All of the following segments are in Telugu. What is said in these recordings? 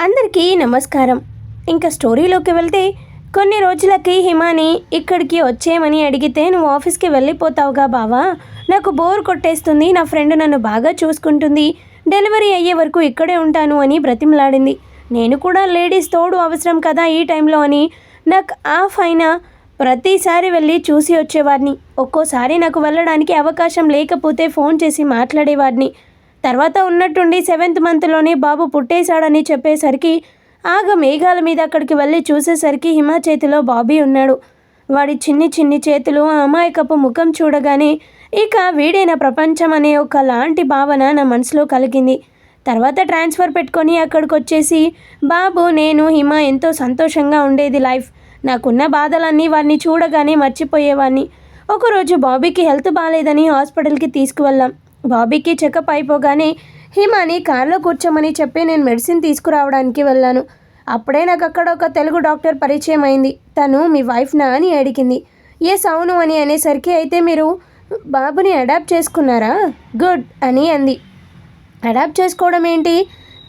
అందరికీ నమస్కారం. ఇంకా స్టోరీలోకి వెళ్తే కొన్ని రోజులకి హిమాని ఇక్కడికి వచ్చేయమని అడిగితే నువ్వు ఆఫీస్కి వెళ్ళిపోతావుగా బావా. నాకు బోర్ కొట్టేస్తుంది నా ఫ్రెండ్ నన్ను బాగా చూసుకుంటుంది. డెలివరీ అయ్యే వరకు ఇక్కడే ఉంటాను అని బ్రతిమలాడింది. నేను కూడా లేడీస్ తోడు అవసరం కదా ఈ టైంలో అని నాకు ఆఫ్ అయినా ప్రతిసారి వెళ్ళి చూసి వచ్చేవాడిని. ఒక్కోసారి నాకు వెళ్ళడానికి అవకాశం లేకపోతే ఫోన్ చేసి మాట్లాడేవాడిని. తర్వాత ఉన్నట్టుండి సెవెంత్ మంత్లోనే బాబు పుట్టేశాడని చెప్పేసరికి ఆగ మేఘాల మీద అక్కడికి వెళ్ళి చూసేసరికి హిమ చేతిలో బాబీ ఉన్నాడు. వాడి చిన్ని చిన్ని చేతులు ఆ అమాయకపు ముఖం చూడగానే ఇక వీడైన ప్రపంచం అనే ఒక లాంటి భావన నా మనసులో కలిగింది. తర్వాత ట్రాన్స్ఫర్ పెట్టుకొని అక్కడికి వచ్చేసి బాబు నేను హిమ ఎంతో సంతోషంగా ఉండేది లైఫ్. నాకున్న బాధలన్నీ వాడిని చూడగానే మర్చిపోయేవాడిని ఒకరోజు బాబీకి హెల్త్ బాగాలేదని హాస్పిటల్కి తీసుకువెళ్ళాం. బాబీకి చెకప్ అయిపోగానే హిమాని కారులో కూర్చోమని చెప్పి నేను మెడిసిన్ తీసుకురావడానికి వెళ్ళాను. అప్పుడే నాకు అక్కడ ఒక తెలుగు డాక్టర్ పరిచయం అయింది. తను మీ వైఫ్నా అని అడిగింది. ఏ అవును అని అనేసరికి అయితే మీరు బాబుని అడాప్ట్ చేసుకున్నారా? గుడ్ అని అంది. అడాప్ట్ చేసుకోవడం ఏంటి?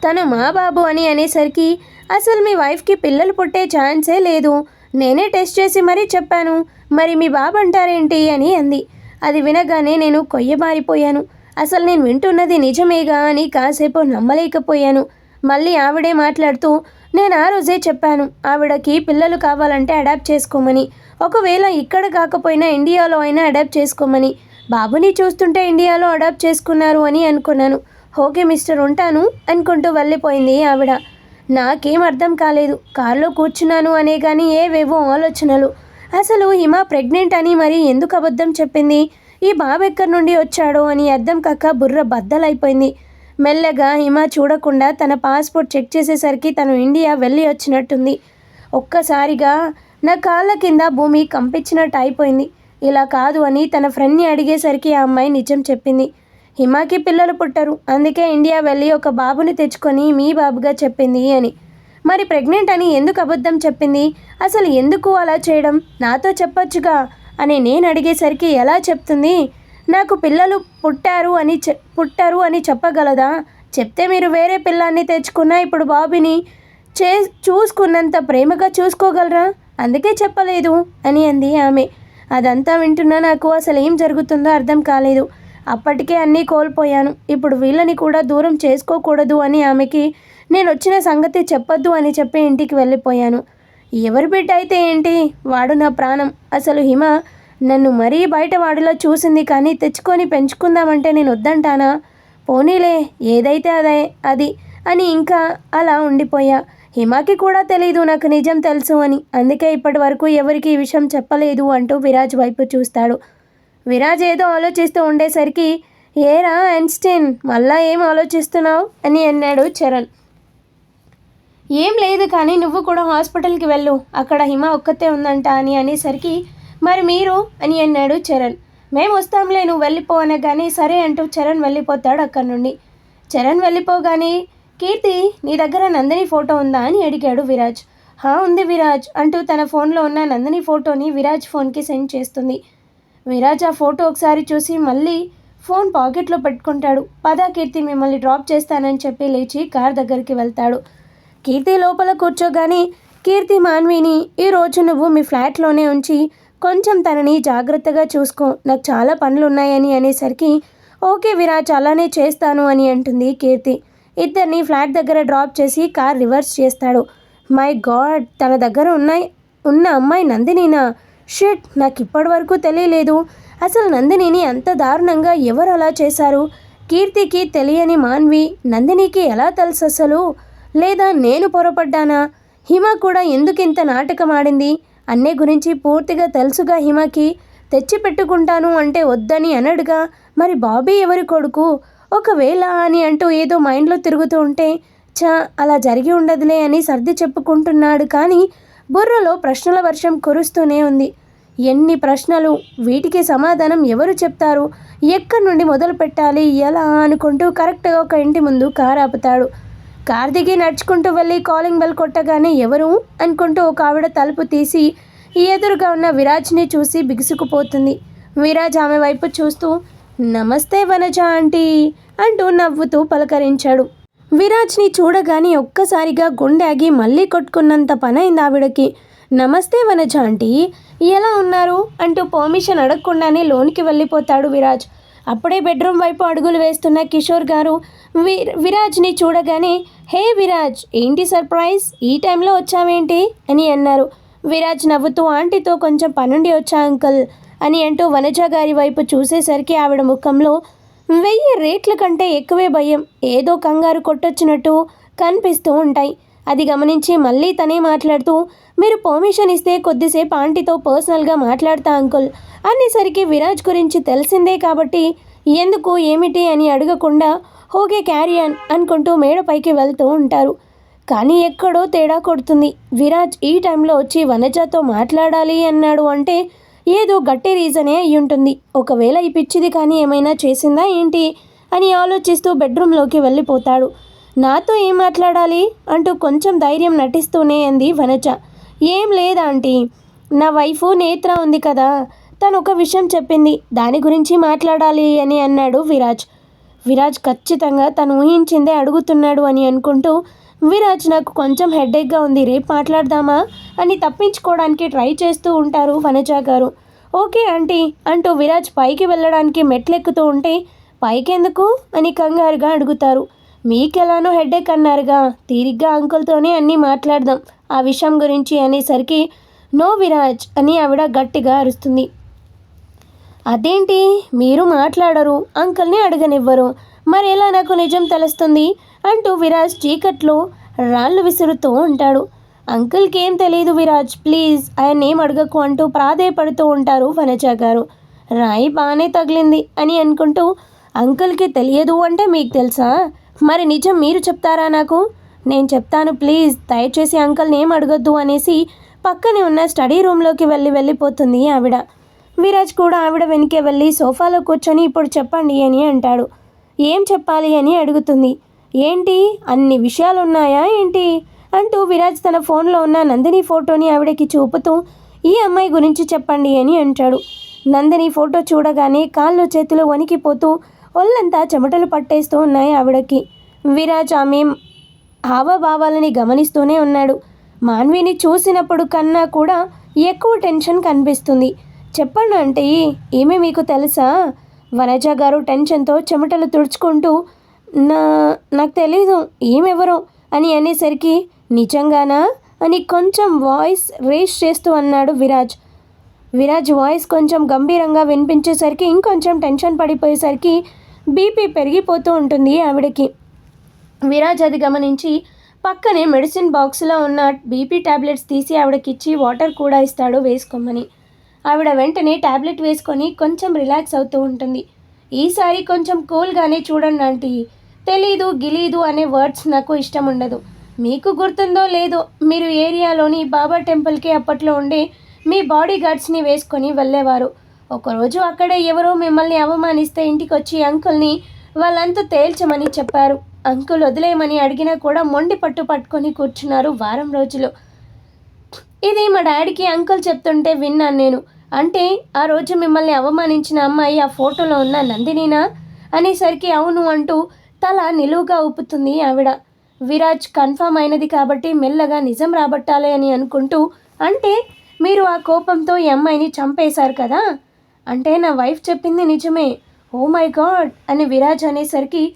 తను మా బాబు అని అనేసరికి అసలు మీ వైఫ్కి పిల్లలు పుట్టే ఛాన్సే లేదు. నేనే టెస్ట్ చేసి మరీ చెప్పాను. మరి మీ బాబు అంటారేంటి? అని అంది. అది వినగానే నేను కొయ్యబారిపోయాను. అసలు నేను వింటున్నది నిజమేగా అని కాసేపు నమ్మలేకపోయాను. మళ్ళీ ఆవిడే మాట్లాడుతూ నేను ఆ రోజే చెప్పాను ఆవిడకి పిల్లలు కావాలంటే అడాప్ట్ చేసుకోమని. ఒకవేళ ఇక్కడ కాకపోయినా ఇండియాలో అయినా అడాప్ట్ చేసుకోమని. బాబుని చూస్తుంటే ఇండియాలో అడాప్ట్ చేసుకున్నారు అని అనుకున్నాను. ఓకే మిస్టర్ ఉంటాను అనుకుంటూ వెళ్ళిపోయింది ఆవిడ. నాకేం అర్థం కాలేదు కారులో కూర్చున్నాను అనే కానీ ఏవేవో ఆలోచనలు. అసలు హిమ ప్రెగ్నెంట్ అని మరి ఎందుకు అబద్ధం చెప్పింది? ఈ బాబు ఎక్కడి నుండి వచ్చాడో అని అర్థం కాక బుర్ర బద్దలైపోయింది. మెల్లగా హిమ చూడకుండా తన పాస్పోర్ట్ చెక్ చేసేసరికి తను ఇండియా వెళ్ళి వచ్చినట్టుంది. ఒక్కసారిగా నా కాళ్ళ కింద భూమి కంపించినట్టు అయిపోయింది ఇలా కాదు అని తన ఫ్రెండ్ని అడిగేసరికి ఆ అమ్మాయి నిజం చెప్పింది. హిమాకి పిల్లలు పుట్టరు. అందుకే ఇండియా వెళ్ళి ఒక బాబుని తెచ్చుకొని మీ బాబుగా చెప్పింది అని. మరి ప్రెగ్నెంట్ అని ఎందుకు అబద్ధం చెప్పింది? అసలు ఎందుకు అలా చేయడం? నాతో చెప్పొచ్చుగా. అని నేను అడిగేసరికి ఎలా చెప్తుంది? నాకు పిల్లలు పుట్టారు అని చె పుట్టారు అని చెప్పగలదా? చెప్తే మీరు వేరే పిల్లాన్ని తెచ్చుకున్నా ఇప్పుడు బాబుని చే చూసుకున్నంత ప్రేమగా చూసుకోగలరా? అందుకే చెప్పలేదు అని అంది ఆమె. అదంతా వింటున్నా నాకు అసలు ఏం జరుగుతుందో అర్థం కాలేదు. అప్పటికే అన్నీ కోల్పోయాను. ఇప్పుడు వీళ్ళని కూడా దూరం చేసుకోకూడదు అని ఆమెకి నేను వచ్చిన సంగతి చెప్పొద్దు అని చెప్పి ఇంటికి వెళ్ళిపోయాను. ఎవరి బిడ్డ అయితే ఏంటి? వాడు నా ప్రాణం. అసలు హిమ నన్ను మరీ బయట వాడిలో చూసింది కానీ తెచ్చుకొని పెంచుకుందామంటే నేను వద్దంటానా? పోనీలే ఏదైతే అదే అది అని ఇంకా అలా ఉండిపోయా. హిమాకి కూడా తెలీదు నాకు నిజం తెలుసు అని. అందుకే ఇప్పటి వరకు ఎవరికి ఈ విషయం చెప్పలేదు అంటూ విరాజ్ వైపు చూస్తాడు. విరాజ్ ఏదో ఆలోచిస్తూ ఉండేసరికి ఏరా ఐన్స్టీన్ మళ్ళా ఏం ఆలోచిస్తున్నావు? అని అన్నాడు చరణ్. ఏం లేదు కానీ నువ్వు కూడా హాస్పిటల్కి వెళ్ళు. అక్కడ హిమ ఒక్కతే ఉందంట అని అనేసరికి మరి మీరు? అని అన్నాడు చరణ్. మేము వస్తాంలే నువ్వు వెళ్ళిపో అనగానే సరే అంటూ చరణ్ వెళ్ళిపోతాడు అక్కడి నుండి. చరణ్ వెళ్ళిపోగానే కీర్తి నీ దగ్గర నందిని ఫోటో ఉందా? అని అడిగాడు విరాజ్. హా ఉంది విరాజ్ అంటూ తన ఫోన్లో ఉన్న నందిని ఫోటోని విరాజ్ ఫోన్కి సెండ్ చేస్తుంది. విరాజ్ ఆ ఫోటో ఒకసారి చూసి మళ్ళీ ఫోన్ పాకెట్లో పెట్టుకుంటాడు. పదా కీర్తి మిమ్మల్ని డ్రాప్ చేస్తానని చెప్పి లేచి కార్ దగ్గరికి వెళ్తాడు. కీర్తి లోపల కూర్చోగానే కీర్తి మాన్విని ఈరోజు నువ్వు మీ ఫ్లాట్లోనే ఉంచి కొంచెం తనని జాగ్రత్తగా చూసుకో. నాకు చాలా పనులు ఉన్నాయని అనేసరికి ఓకే విరాజ్ అలానే చేస్తాను అని అంటుంది కీర్తి. ఇద్దరిని ఫ్లాట్ దగ్గర డ్రాప్ చేసి కార్ రివర్స్ చేస్తాడు. మై గాడ్ తన దగ్గర ఉన్నాయి ఉన్న అమ్మాయి నందినినా? షిట్ నాకు ఇప్పటి వరకు తెలియలేదు. అసలు నందినిని అంత దారుణంగా ఎవరు అలా చేశారు? కీర్తికి తెలియని మాన్వి నందినికి ఎలా తెలుసు అసలు? లేదా నేను పొరపడ్డానా? హిమ కూడా ఎందుకింత నాటకం ఆడింది అన్నే గురించి పూర్తిగా తెలుసుగా హిమకి. తెచ్చి పెట్టుకుంటాను అంటే వద్దని అనడుగా. మరి బాబీ ఎవరి కొడుకు? ఒకవేళ అని అంటూ ఏదో మైండ్లో తిరుగుతూ ఉంటే చా అలా జరిగి ఉండదులే అని సర్ది చెప్పుకుంటున్నాడు. కానీ బుర్రలో ప్రశ్నల వర్షం కురుస్తూనే ఉంది. ఎన్ని ప్రశ్నలు వీటికి సమాధానం ఎవరు చెప్తారు? ఎక్కడి నుండి మొదలు పెట్టాలి ఎలా అనుకుంటూ కరెక్ట్గా ఒక ఇంటి ముందు కారు ఆపుతాడు కార్ దిగి నడుచుకుంటూ వెళ్ళి కాలింగ్ బెల్ కొట్టగానే ఎవరు? అనుకుంటూ ఒక ఆవిడ తలుపు తీసి ఎదురుగా ఉన్న విరాజ్ని చూసి బిగుసుకుపోతుంది. విరాజ్ ఆమె వైపు చూస్తూ నమస్తే వనజ ఆంటీ అంటూ నవ్వుతూ పలకరించాడు. విరాజ్ని చూడగానే ఒక్కసారిగా గుండె ఆగి మళ్ళీ కొట్టుకున్నంత పనైంది ఆవిడకి. నమస్తే వనజ ఆంటీ ఎలా ఉన్నారు? అంటూ పర్మిషన్ అడగకుండానే లోనికి వెళ్ళిపోతాడు విరాజ్. అప్పుడే బెడ్రూమ్ వైపు అడుగులు వేస్తున్న కిషోర్ గారు వి విరాజ్ని చూడగానే హే విరాజ్ ఏంటి సర్ప్రైజ్? ఈ టైంలో వచ్చావేంటి? అని అన్నారు. విరాజ్ నవ్వుతూ ఆంటీతో కొంచెం పనుండి వచ్చా అంకుల్ అని అంటూ వనజ గారి వైపు చూసేసరికి ఆవిడ ముఖంలో వెయ్యి రేట్ల కంటే ఎక్కువే భయం. ఏదో కంగారు కొట్టొచ్చినట్టు కనిపిస్తూ ఉంటాయి. అది గమనించి మళ్ళీ తనే మాట్లాడుతూ మీరు పర్మిషన్ ఇస్తే కొద్దిసేపు ఆంటీతో పర్సనల్గా మాట్లాడతా అంకుల్ అనేసరికి విరాజ్ గురించి తెలిసిందే కాబట్టి ఎందుకు ఏమిటి అని అడగకుండా ఓకే క్యారియన్ అనుకుంటూ మేడపైకి వెళ్తూ ఉంటారు. కానీ ఎక్కడో తేడా కొడుతుంది. విరాజ్ ఈ టైంలో వచ్చి వనజతో మాట్లాడాలి అన్నాడు అంటే ఏదో గట్టి రీజనే అయి ఉంటుంది. ఒకవేళ ఈ పిచ్చిది కానీ ఏమైనా చేసిందా ఏంటి అని ఆలోచిస్తూ బెడ్రూమ్లోకి వెళ్ళిపోతాడు. నాతో ఏం మాట్లాడాలి? అంటూ కొంచెం ధైర్యం నటిస్తూనే అంది వనజ. ఏం లేదా ఆంటీ. నా వైఫ్ నేత్ర ఉంది కదా. తను ఒక విషయం చెప్పింది. దాని గురించి మాట్లాడాలి అని అన్నాడు విరాజ్. విరాజ్ ఖచ్చితంగా తను ఊహించిందే అడుగుతున్నాడు అని అనుకుంటూ విరాజ్ నాకు కొంచెం హెడేక్గా ఉంది. రేపు మాట్లాడదామా? అని తప్పించుకోవడానికి ట్రై చేస్తూ ఉంటారు వనజ గారు. ఓకే ఆంటీ అంటూ విరాజ్ పైకి వెళ్ళడానికి మెట్లెక్కుతూ ఉంటే పైకెందుకు? అని కంగారుగా అడుగుతారు. మీకెలానో హెడేక్ అన్నారుగా. తీరిగ్గా అంకుల్తోనే అన్నీ మాట్లాడదాం. ఆ విషయం గురించి అనేసరికి నో విరాజ్ అని ఆవిడ గట్టిగా అరుస్తుంది. అదేంటి? మీరు మాట్లాడరు. అంకుల్ని అడగనివ్వరు. మరి ఎలా నాకు నిజం తెలుస్తుంది? అంటూ విరాజ్ చీకట్లో రాళ్ళు విసురుతూ ఉంటాడు. అంకుల్కి ఏం తెలియదు విరాజ్. ప్లీజ్ ఆయన ఏం అడగకు అంటూ ప్రాధేయపడుతూ ఉంటారు వనజ గారు. రాయి బాగానే తగిలింది అని అనుకుంటూ అంకుల్కి తెలియదు అంటే మీకు తెలుసా? మరి నిజం మీరు చెప్తారా నాకు? నేను చెప్తాను ప్లీజ్. దయచేసి అంకల్ని ఏం అడగొద్దు అనేసి పక్కనే ఉన్న స్టడీ రూమ్లోకి వెళ్ళి వెళ్ళిపోతుంది ఆవిడ. విరాజ్ కూడా ఆవిడ వెనుకే వెళ్ళి సోఫాలో కూర్చొని ఇప్పుడు చెప్పండి అని అంటాడు. ఏం చెప్పాలి అని అడుగుతుంది. ఏంటి? అన్ని విషయాలు ఉన్నాయా ఏంటి? అంటూ విరాజ్ తన ఫోన్లో ఉన్న నందిని ఫోటోని ఆవిడకి చూపుతూ ఈ అమ్మాయి గురించి చెప్పండి అని అంటాడు. నందిని ఫోటో చూడగానే కాళ్ళు చేతులు వణికిపోతూ ఒళ్ళంతా చెమటలు పట్టేస్తూ ఉన్నాయి ఆవిడకి. విరాజ్ ఆమె హావభావాలని గమనిస్తూనే ఉన్నాడు. మాన్విని చూసినప్పుడు కన్నా కూడా ఎక్కువ టెన్షన్ కనిపిస్తుంది. చెప్పండి అంటే ఏమి మీకు తెలుసా? వనజ గారు టెన్షన్తో చెమటలు తుడుచుకుంటూ నా నాకు తెలీదు ఏమెవరో అని అనేసరికి నిజంగానా? అని కొంచెం వాయిస్ రేస్ చేస్తూ అన్నాడు విరాజ్. విరాజ్ వాయిస్ కొంచెం గంభీరంగా వినిపించేసరికి ఇంకొంచెం టెన్షన్ పడిపోయేసరికి బీపీ పెరిగిపోతూ ఉంటుంది ఆవిడకి. విరాజ్ అది గమనించి పక్కనే మెడిసిన్ బాక్స్లో ఉన్న బీపీ టాబ్లెట్స్ తీసి ఆవిడకిచ్చి వాటర్ కూడా ఇస్తాడు వేసుకోమని. ఆవిడ వెంటనే టాబ్లెట్ వేసుకొని కొంచెం రిలాక్స్ అవుతూ ఉంటుంది. ఈసారి కొంచెం కూల్గానే చూడండి ఆంటీ. తెలీదు గిలీదు అనే వర్డ్స్ నాకు ఇష్టం ఉండదు. మీకు గుర్తుందో లేదో మీరు ఏరియాలోని బాబా టెంపుల్కి అప్పట్లో ఉండే మీ బాడీ గార్డ్స్ని వేసుకొని వెళ్ళేవారు. ఒకరోజు అక్కడే ఎవరో మిమ్మల్ని అవమానిస్తే ఇంటికి వచ్చి అంకుల్ని వాళ్ళంతా తేల్చమని చెప్పారు. అంకుల్ వదిలేయమని అడిగినా కూడా మొండి పట్టు పట్టుకొని కూర్చున్నారు వారం రోజులు. ఇది మా డాడీకి అంకుల్ చెప్తుంటే విన్నాను నేను. అంటే ఆ రోజు మిమ్మల్ని అవమానించిన అమ్మాయి ఆ ఫోటోలో ఉన్న నందినినా? అనేసరికి అవును అంటూ తల నిలువుగా ఊపుతుంది ఆవిడ. విరాజ్ కన్ఫామ్ అయినది కాబట్టి మెల్లగా నిజం రాబట్టాలి అని అనుకుంటూ అంటే మీరు ఆ కోపంతో ఈ అమ్మాయిని చంపేశారు కదా? అంటే నా వైఫ్ చెప్పింది నిజమే. Oh my god! అని విరాజ్ అనేసరికి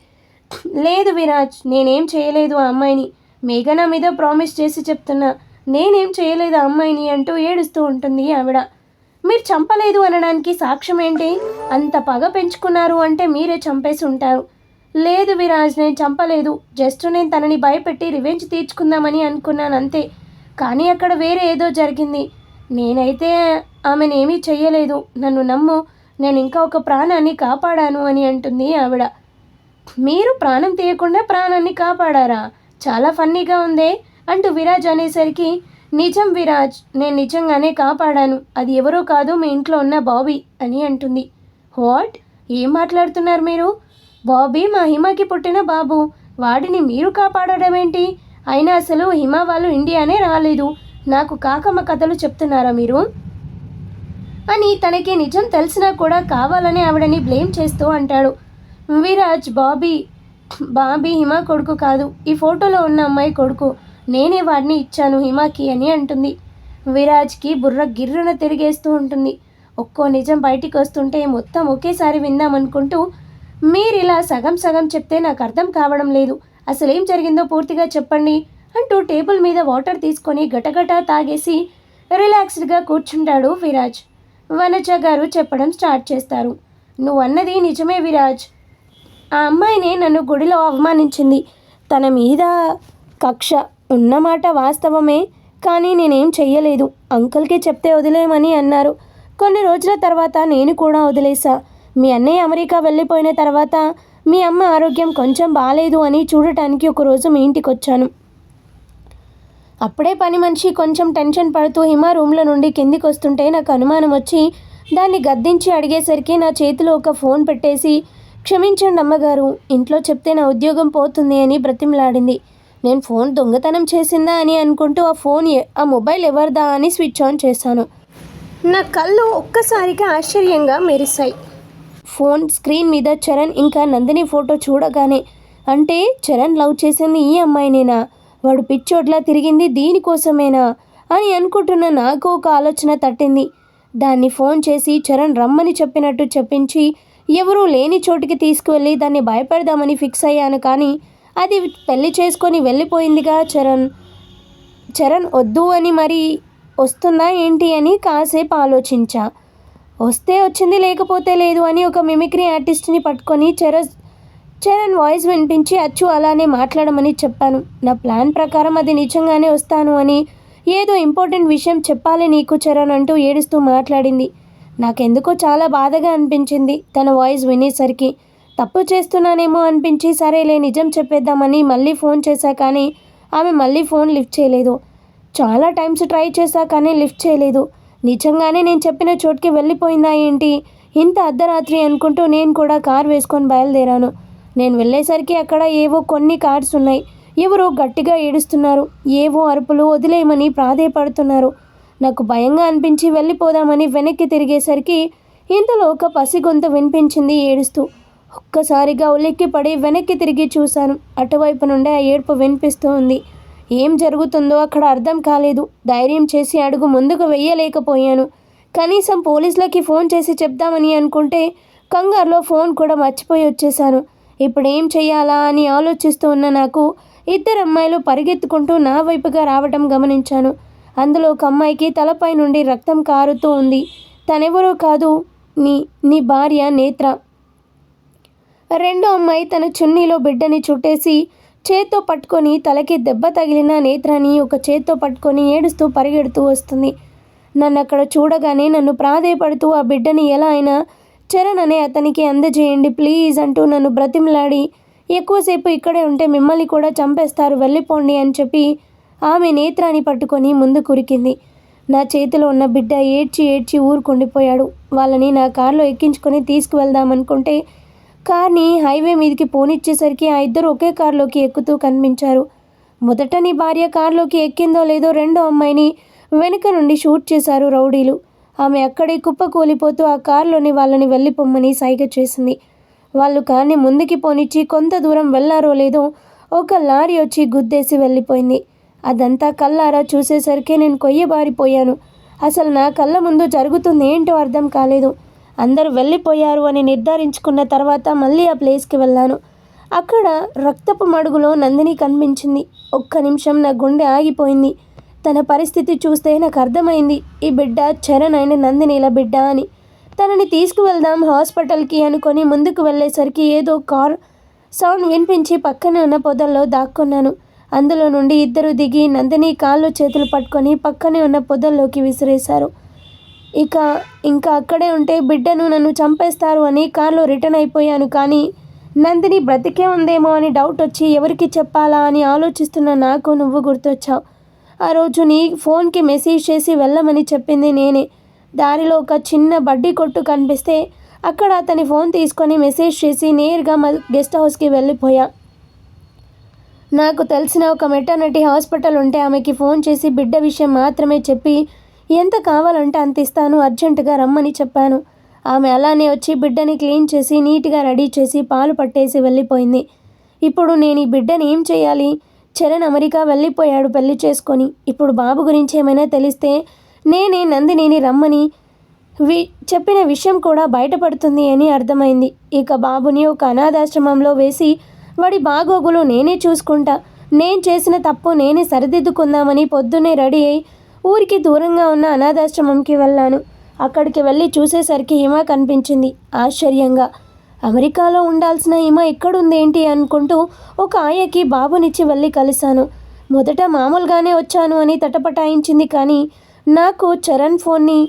లేదు విరాజ్ నేనేం చేయలేదు ఆ అమ్మాయిని. మేఘన మీద ప్రామిస్ చేసి చెప్తున్నా నేనేం చేయలేదు ఆ అమ్మాయిని అంటూ ఏడుస్తూ ఉంటుంది ఆవిడ. మీరు చంపలేదు అనడానికి సాక్ష్యం ఏంటి? అంత పగ పెంచుకున్నారు అంటే మీరే చంపేసి ఉంటారు. లేదు విరాజ్ నేను చంపలేదు. జస్ట్ నేను తనని భయపెట్టి రివెంజ్ తీర్చుకుందామని అనుకున్నాను అంతే. కానీ అక్కడ వేరే ఏదో జరిగింది. నేనైతే ఆమెను ఏమీ చెయ్యలేదు. నన్ను నమ్ము నేను ఇంకా ఒక ప్రాణాన్ని కాపాడాను అని అంటుంది ఆవిడ. మీరు ప్రాణం తీయకుండా ప్రాణాన్ని కాపాడారా? చాలా ఫన్నీగా ఉందే అంటూ విరాజ్ అనేసరికి నిజం విరాజ్ నేను నిజంగానే కాపాడాను. అది ఎవరో కాదు మీ ఇంట్లో ఉన్న బాబీ అని అంటుంది. వాట్? ఏం మాట్లాడుతున్నారు మీరు? బాబీ మా హిమకి పుట్టిన బాబు. వాడిని మీరు కాపాడడం ఏంటి? అయినా అసలు హిమ వాళ్ళు ఇండియానే రాలేదు. నాకు కాకమ్మ కథలు చెప్తున్నారా మీరు? అని తనకి నిజం తెలిసినా కూడా కావాలని ఆవిడని బ్లేమ్ చేస్తూ అంటాడు. విరాజ్ బాబీ బాబీ హిమ కొడుకు కాదు. ఈ ఫోటోలో ఉన్న అమ్మాయి కొడుకు. నేనే వాడిని ఇచ్చాను హిమాకి అని అంటుంది. విరాజ్కి బుర్ర గిర్రున తిరిగేస్తూ ఉంటుంది. ఒక్కో నిజం బయటికి వస్తుంటే మొత్తం ఒకేసారి విందామనుకుంటూ మీరు ఇలా సగం సగం చెప్తే నాకు అర్థం కావడం లేదు. అసలు ఏం జరిగిందో పూర్తిగా చెప్పండి. అంటూ టేబుల్ మీద వాటర్ తీసుకొని గటగట తాగేసి రిలాక్స్డ్గా కూర్చుంటాడు విరాజ్. వనజ గారు చెప్పడం స్టార్ట్ చేస్తారు. నువ్వు అన్నది నిజమే విరాజ్. ఆ అమ్మాయినే నన్ను గుడిలో అవమానించింది. తన మీద కక్ష ఉన్నమాట వాస్తవమే కానీ నేనేం చెయ్యలేదు. అంకుల్కి చెప్తే వదిలేయమని అన్నారు. కొన్ని రోజుల తర్వాత నేను కూడా వదిలేసా. మీ అన్నయ్య అమెరికా వెళ్ళిపోయిన తర్వాత మీ అమ్మ ఆరోగ్యం కొంచెం బాగాలేదు అని చూడటానికి ఒకరోజు మీ ఇంటికి వచ్చాను అప్పుడే పని మనిషి కొంచెం టెన్షన్ పడుతూ హిమ రూమ్లో నుండి కిందికి వస్తుంటే నాకు అనుమానం వచ్చి దాన్ని గద్దించి అడిగేసరికి నా చేతిలో ఒక ఫోన్ పెట్టేసి క్షమించండి అమ్మగారు ఇంట్లో చెప్తే నా ఉద్యోగం పోతుంది అని బ్రతిమలాడింది. నేను ఫోన్ దొంగతనం చేసిందా అని అనుకుంటూ ఆ ఫోన్ ఆ మొబైల్ ఎవరిదా అని స్విచ్ ఆన్ చేశాను. నా కళ్ళు ఒక్కసారిగా ఆశ్చర్యంగా మెరిశాయి. ఫోన్ స్క్రీన్ మీద చరణ్ ఇంకా నందిని ఫోటో చూడగానే అంటే చరణ్ లవ్ చేసింది ఈ అమ్మాయినేనా? వాడు పిచ్చోట్లా తిరిగింది దీనికోసమేనా అని అనుకుంటున్న నాకు ఒక ఆలోచన తట్టింది. దాన్ని ఫోన్ చేసి చరణ్ రమ్మని చెప్పినట్టు చెప్పించి ఎవరూ లేని చోటికి తీసుకువెళ్ళి దాన్ని భయపెడదామని ఫిక్స్ అయ్యాను కానీ అది పెళ్ళి చేసుకొని వెళ్ళిపోయిందిగా చరణ్. చరణ్ వద్దు అని మరి వస్తుందా ఏంటి అని కాసేపు ఆలోచించా. వస్తే వచ్చింది లేకపోతే లేదు అని ఒక మిమిక్రీ ఆర్టిస్ట్ని పట్టుకొని చరణ్ చరణ్ వాయిస్ వినిపించి అచ్చు అలానే మాట్లాడమని చెప్పాను. నా ప్లాన్ ప్రకారం అది నిజంగానే వస్తాను అని ఏదో ఇంపార్టెంట్ విషయం చెప్పాలి నీకు చరణ్ అంటూ ఏడుస్తూ మాట్లాడింది. నాకెందుకో చాలా బాధగా అనిపించింది తన వాయిస్ వినేసరికి. తప్పు చేస్తున్నానేమో అనిపించి సరేలే నిజం చెప్పేద్దామని మళ్ళీ ఫోన్ చేశా కానీ ఆమె మళ్ళీ ఫోన్ లిఫ్ట్ చేయలేదు. చాలా టైమ్స్ ట్రై చేశా కానీ లిఫ్ట్ చేయలేదు. నిజంగానే నేను చెప్పిన చోటుకి వెళ్ళిపోయిందా ఏంటి? ఇంత అర్ధరాత్రి అనుకుంటూ నేను కూడా కార్ వేసుకొని బయలుదేరాను. నేను వెళ్ళేసరికి అక్కడ ఏవో కొన్ని కార్స్ ఉన్నాయి. ఎవరో గట్టిగా ఏడుస్తున్నారు. ఏవో అరుపులు వదిలేయమని ప్రాధేయపడుతున్నారు. నాకు భయంగా అనిపించి వెళ్ళిపోదామని వెనక్కి తిరిగేసరికి ఇంతలో ఒక పసిగొంత వినిపించింది ఏడుస్తూ. ఒక్కసారిగా ఉలిక్కిపడి వెనక్కి తిరిగి చూశాను. అటువైపు నుండే ఆ ఏడుపు వినిపిస్తూ ఉంది ఏం జరుగుతుందో అక్కడ అర్థం కాలేదు. ధైర్యం చేసి అడుగు ముందుకు వెయ్యలేకపోయాను. కనీసం పోలీసులకి ఫోన్ చేసి చెప్దామని అనుకుంటే కంగారులో ఫోన్ కూడా మర్చిపోయి వచ్చేశాను. ఇప్పుడు ఏం చెయ్యాలా అని ఆలోచిస్తూ ఉన్న నాకు ఇద్దరు అమ్మాయిలు పరిగెత్తుకుంటూ నా వైపుగా రావటం గమనించాను. అందులో ఒక అమ్మాయికి తలపై నుండి రక్తం కారుతూ ఉంది. తనెవరో కాదు నీ నీ భార్య నేత్ర. రెండో అమ్మాయి తన చున్నీలో బిడ్డని చుట్టేసి చేత్తో పట్టుకొని తలకి దెబ్బ తగిలిన నేత్రని ఒక చేత్తో పట్టుకొని ఏడుస్తూ పరిగెడుతూ వస్తుంది. నన్ను అక్కడ చూడగానే నన్ను ప్రాధేయపడుతూ ఆ బిడ్డని ఎలా అయినా చరణ్ అనే అతనికి అందజేయండి ప్లీజ్ అంటూ నన్ను బ్రతిమలాడి ఎక్కువసేపు ఇక్కడే ఉంటే మిమ్మల్ని కూడా చంపేస్తారు వెళ్ళిపోండి అని చెప్పి ఆమె నేత్రాన్ని పట్టుకొని ముందు కురికింది నా చేతిలో ఉన్న బిడ్డ ఏడ్చి ఏడ్చి ఊరుకుండిపోయాడు. వాళ్ళని నా కారులో ఎక్కించుకొని తీసుకువెళ్దామనుకుంటే కార్ని హైవే మీదకి పోనిచ్చేసరికి ఆ ఇద్దరు ఒకే కారులోకి ఎక్కుతూ కనిపించారు. మొదట నీ భార్య కారులోకి ఎక్కిందో లేదో రెండో అమ్మాయిని వెనుక నుండి షూట్ చేశారు రౌడీలు. ఆమె అక్కడే కుప్ప కూలిపోతూ ఆ కారులోని వాళ్ళని వెళ్ళిపోమ్మని సైగ చేసింది. వాళ్ళు కార్ని ముందుకి పోనిచ్చి కొంత దూరం వెళ్ళారో లేదో ఒక లారీ వచ్చి గుద్దేసి వెళ్ళిపోయింది. అదంతా కల్లారా చూసేసరికి నేను కొయ్యబారిపోయాను. అసలు నా కళ్ళ ముందు జరుగుతుంది ఏంటో అర్థం కాలేదు. అందరూ వెళ్ళిపోయారు అని నిర్ధారించుకున్న తర్వాత మళ్ళీ ఆ ప్లేస్కి వెళ్ళాను. అక్కడ రక్తపు మడుగులో నందిని కనిపించింది. ఒక్క నిమిషం నా గుండె ఆగిపోయింది. తన పరిస్థితి చూస్తే నాకు అర్థమైంది ఈ బిడ్డ చరణ్ అయిన నందినిల బిడ్డ అని. తనని తీసుకువెళ్దాం హాస్పిటల్కి అనుకొని ముందుకు వెళ్ళేసరికి ఏదో కార్ సౌండ్ వినిపించి పక్కనే ఉన్న పొదల్లో దాక్కున్నాను. అందులో నుండి ఇద్దరు దిగి నందిని కాళ్ళు చేతులు పట్టుకొని పక్కనే ఉన్న పొదల్లోకి విసిరేశారు. ఇక ఇంకా అక్కడే ఉంటే బిడ్డను నన్ను చంపేస్తారు అని కార్లో రిటర్న్ అయిపోయాను కానీ నందిని బ్రతికే ఉందేమో అని డౌట్ వచ్చి ఎవరికి చెప్పాలా అని ఆలోచిస్తున్న నాకు నువ్వు గుర్తొచ్చావు. ఆ రోజు నీ ఫోన్కి మెసేజ్ చేసి వెళ్ళమని చెప్పింది నేనే. దారిలో ఒక చిన్న బడ్డీ కొట్టు కనిపిస్తే అక్కడ అతని ఫోన్ తీసుకొని మెసేజ్ చేసి నేరుగా మా గెస్ట్ హౌస్కి వెళ్ళిపోయా. నాకు తెలిసిన ఒక మెటర్నిటీ హాస్పిటల్ ఉంటే ఆమెకి ఫోన్ చేసి బిడ్డ విషయం మాత్రమే చెప్పి ఎంత కావాలంటే అంత ఇస్తాను అర్జెంటుగా రమ్మని చెప్పాను. ఆమె అలానే వచ్చి బిడ్డని క్లీన్ చేసి నీట్గా రెడీ చేసి పాలు పట్టేసి వెళ్ళిపోయింది. ఇప్పుడు నేను ఈ బిడ్డని ఏం చేయాలి? చరణ్ అమెరికా వెళ్ళిపోయాడు పెళ్ళి చేసుకొని. ఇప్పుడు బాబు గురించి ఏమైనా తెలిస్తే నేనే నందినిని రమ్మని వి చెప్పిన విషయం కూడా బయటపడుతుంది అని అర్థమైంది. ఇక బాబుని ఒక అనాథాశ్రమంలో వేసి వాడి బాగోగులు నేనే చూసుకుంటా. నేను చేసిన తప్పు నేనే సరిదిద్దుకుందామని పొద్దున్నే రెడీ అయి ఊరికి దూరంగా ఉన్న అనాథాశ్రమంకి వెళ్ళాను. అక్కడికి వెళ్ళి చూసేసరికి హిమ కనిపించింది. ఆశ్చర్యంగా అమెరికాలో ఉండాల్సిన హిమ ఎక్కడుందేంటి అనుకుంటూ ఒక ఆయకి బాబునిచ్చి వెళ్ళి కలిశాను. మొదట మామూలుగానే వచ్చాను అని తటపటాయించింది కానీ నాకు చరణ్ ఫోన్ని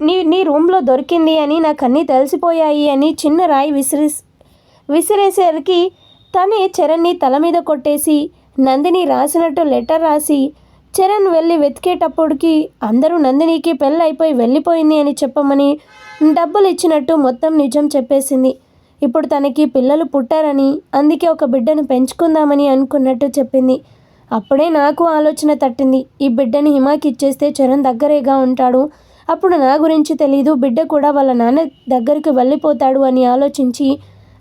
నీ నీ రూమ్లో దొరికింది అని నాకు అన్నీ తెలిసిపోయాయి అని చిన్న రాయి విసిరి విసిరేసరికి తనే చరణ్ని తల మీద కొట్టేసి నందిని రాసినట్టు లెటర్ రాసి చరణ్ వెళ్ళి వెతికేటప్పటికి అందరూ నందినికి పెళ్ళైపోయి వెళ్ళిపోయింది అని చెప్పమని డబ్బులు ఇచ్చినట్టు మొత్తం నిజం చెప్పేసింది. ఇప్పుడు తనకి పిల్లలు పుట్టారని అందుకే ఒక బిడ్డను పెంచుకుందామని అనుకున్నట్టు చెప్పింది. అప్పుడే నాకు ఆలోచన తట్టింది. ఈ బిడ్డని హిమాకి ఇచ్చేస్తే చరణ్ దగ్గరేగా ఉంటాడు. అప్పుడు నా గురించి తెలీదు. బిడ్డ కూడా వాళ్ళ నాన్న దగ్గరికి వెళ్ళిపోతాడు అని ఆలోచించి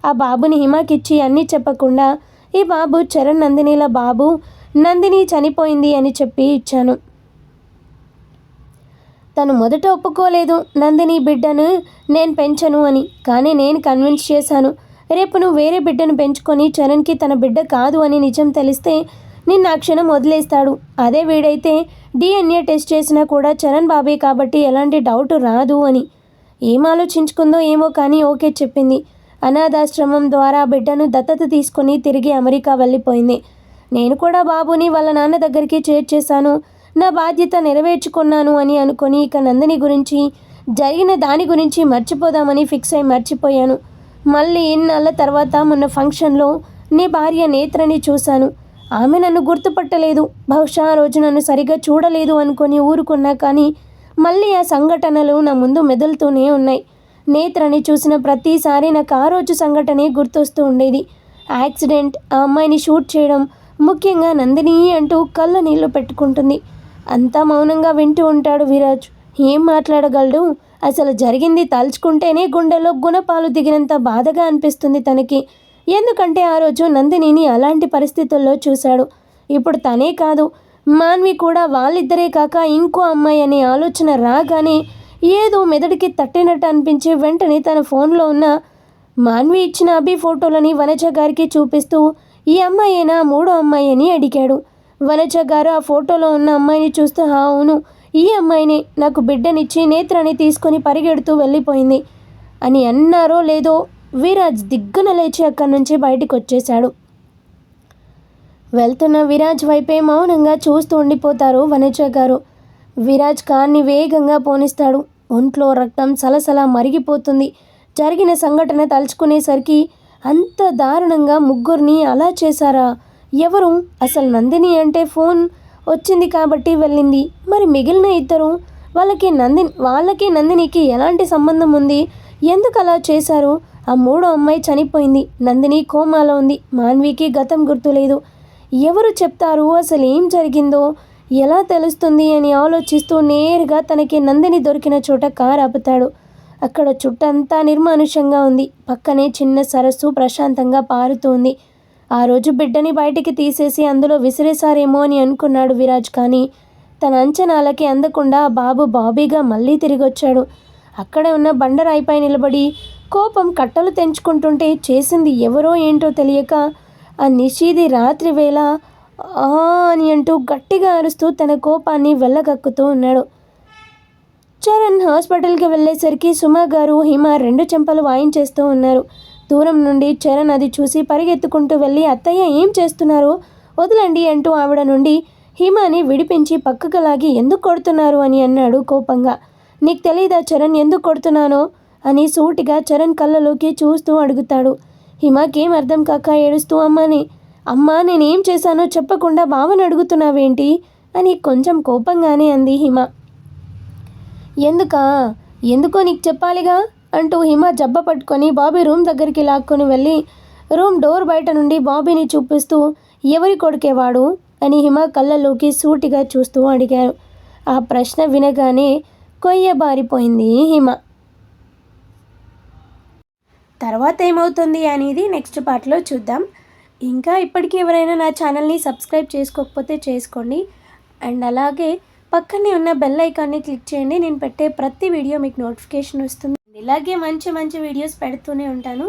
ఆ బాబుని హిమాకిచ్చి అన్నీ చెప్పకుండా ఈ బాబు చరణ్ నందినిల బాబు నందిని చనిపోయింది అని చెప్పి ఇచ్చాను. తను మొదట ఒప్పుకోలేదు. నందిని బిడ్డను నేను పెంచను అని. కానీ నేను కన్విన్స్ చేశాను. రేపు నువ్వు వేరే బిడ్డను పెంచుకొని చరణ్కి తన బిడ్డ కాదు అని నిజం తెలిస్తే నిన్న ఆ క్షణం వదిలేస్తాడు. అదే వీడైతే డిఎన్ఏ టెస్ట్ చేసినా కూడా చరణ్ బాబే కాబట్టి ఎలాంటి డౌట్ రాదు అని. ఏం ఆలోచించుకుందో ఏమో కానీ ఓకే చెప్పింది. అనాథాశ్రమం ద్వారా బిడ్డను దత్తత తీసుకుని తిరిగి అమెరికా వెళ్ళిపోయింది. నేను కూడా బాబుని వాళ్ళ నాన్న దగ్గరికి చేర్చేశాను. నా బాధ్యత నెరవేర్చుకున్నాను అని అనుకొని ఇక నందిని గురించి జరిగిన దాని గురించి మర్చిపోదామని ఫిక్స్ అయి మర్చిపోయాను. మళ్ళీ ఇన్నాళ్ళ తర్వాత మొన్న ఫంక్షన్లో నీ భార్య నేత్రని చూశాను. ఆమె నన్ను గుర్తుపట్టలేదు. బహుశా ఆ రోజు నన్ను సరిగా చూడలేదు అనుకొని ఊరుకున్నా కానీ మళ్ళీ ఆ సంఘటనలు నా ముందు మెదులుతూనే ఉన్నాయి. నేత్రని చూసిన ప్రతిసారి నాకు ఆ రోజు సంఘటనే గుర్తొస్తూ ఉండేది. యాక్సిడెంట్ ఆ అమ్మాయిని షూట్ చేయడం ముఖ్యంగా నందిని అంటూ కళ్ళ నీళ్ళు పెట్టుకుంటుంది. అంతా మౌనంగా వింటూ ఉంటాడు విరాజ్. ఏం మాట్లాడగలడు? అసలు జరిగింది తలుచుకుంటేనే గుండెలో గుణపాలు దిగినంత బాధగా అనిపిస్తుంది తనకి. ఎందుకంటే ఆ రోజు నందినిని అలాంటి పరిస్థితుల్లో చూశాడు. ఇప్పుడు తనే కాదు మాన్వి కూడా వాళ్ళిద్దరే కాక ఇంకో అమ్మాయి అనే ఆలోచన రాగానే ఏదో మెదడుకి తట్టినట్టు అనిపించి వెంటనే తన ఫోన్లో ఉన్న మాన్వి ఇచ్చిన అభి ఫోటోలని వనజ గారికి చూపిస్తూ ఈ అమ్మాయేనా? మూడో అమ్మాయి అని అడిగాడు. వనజ గారు ఆ ఫోటోలో ఉన్న అమ్మాయిని చూస్తూ "హా, అవును ఈ అమ్మాయిని. నాకు బిడ్డనిచ్చి నేత్రాన్ని తీసుకొని పరిగెడుతూ వెళ్ళిపోయింది అని అన్నారో లేదో విరాజ్ దిగ్గున లేచి అక్కడి నుంచి బయటికి వచ్చేశాడు వెళ్తున్న విరాజ్ వైపే మౌనంగా చూస్తూ ఉండిపోతారు వనజ గారు. విరాజ్ కార్ని వేగంగా పోనిస్తాడు. ఒంట్లో రక్తం సలసల మరిగిపోతుంది. జరిగిన సంఘటన తలుచుకునేసరికి అంత దారుణంగా ముగ్గురిని అలా చేశారా? ఎవరు? అసలు నందిని అంటే ఫోన్ వచ్చింది కాబట్టి వెళ్ళింది. మరి మిగిలిన ఇద్దరు? వాళ్ళకి నందిని వాళ్ళకి నందినికి ఎలాంటి సంబంధం ఉంది? ఎందుకు అలా చేశారు? ఆ మూడో అమ్మాయి చనిపోయింది. నందిని కోమాలో ఉంది. మాన్వికి గతం గుర్తులేదు ఎవరు చెప్తారు? అసలు ఏం జరిగిందో? ఎలా తెలుస్తుంది అని ఆలోచిస్తూ నేరుగా తనకి నందిని దొరికిన చోట కారు ఆపుతాడు. అక్కడ చుట్టంతా నిర్మానుష్యంగా ఉంది. పక్కనే చిన్న సరస్సు ప్రశాంతంగా పారుతోంది ఆ రోజు బిడ్డని బయటికి తీసేసి అందులో విసిరేశారేమో అని అనుకున్నాడు విరాజ్ కానీ తన అంచనాలకి అందకుండా బాబు బాబీగా మళ్ళీ తిరిగొచ్చాడు. అక్కడే ఉన్న బండరాయిపై నిలబడి కోపం కట్టలు తెంచుకుంటుంటే చేసింది ఎవరో ఏంటో తెలియక ఆ నిషీది రాత్రి వేళ ఆ అని అంటూ గట్టిగా అరుస్తూ తన కోపాన్ని వెళ్ళగక్కుతూ ఉన్నాడు. చరణ్ హాస్పిటల్కి వెళ్ళేసరికి సుమ గారు హిమ రెండు చెంపలు వాయించేస్తూ ఉన్నారు. దూరం నుండి చరణ్ అది చూసి పరిగెత్తుకుంటూ వెళ్ళి అత్తయ్య ఏం చేస్తున్నారు? వదలండి అంటూ ఆవిడ నుండి హిమాని విడిపించి పక్కకు లాగి ఎందుకు కొడుతున్నారు? అని అన్నాడు కోపంగా. నీకు తెలీదా చరణ్ ఎందుకు కొడుతున్నానో? అని సూటిగా చరణ్ కళ్ళలోకి చూస్తూ అడుగుతాడు. హిమాకేం అర్థం కాక ఏడుస్తూ అమ్మాని అమ్మా నేనేం చేశానో చెప్పకుండా బావని అడుగుతున్నావేంటి? అని కొంచెం కోపంగానే అంది హిమ. ఎందుకా? ఎందుకో నీకు చెప్పాలిగా? అంటూ హిమ జబ్బ పట్టుకొని బాబీ రూమ్ దగ్గరికి లాక్కొని వెళ్ళి రూమ్ డోర్ బయట నుండి బాబీని చూపిస్తూ ఎవరి కొడుకేవాడు అని హిమ కళ్ళలోకి సూటిగా చూస్తూ అడిగారు. ఆ ప్రశ్న వినగానే కొయ్యబారిపోయింది హిమ. తర్వాత ఏమవుతుంది అనేది నెక్స్ట్ పార్ట్లో చూద్దాం. ఇంకా ఇప్పటికీ ఎవరైనా నా ఛానల్ని సబ్స్క్రైబ్ చేసుకోకపోతే చేసుకోండి. అండ్ అలాగే పక్కనే ఉన్న బెల్ ఐకాన్ని క్లిక్ చేయండి. నేను పెట్టే ప్రతి వీడియో మీకు నోటిఫికేషన్ వస్తుంది. ఇలాగే మంచి మంచి వీడియోస్ పెడుతూనే ఉంటాను.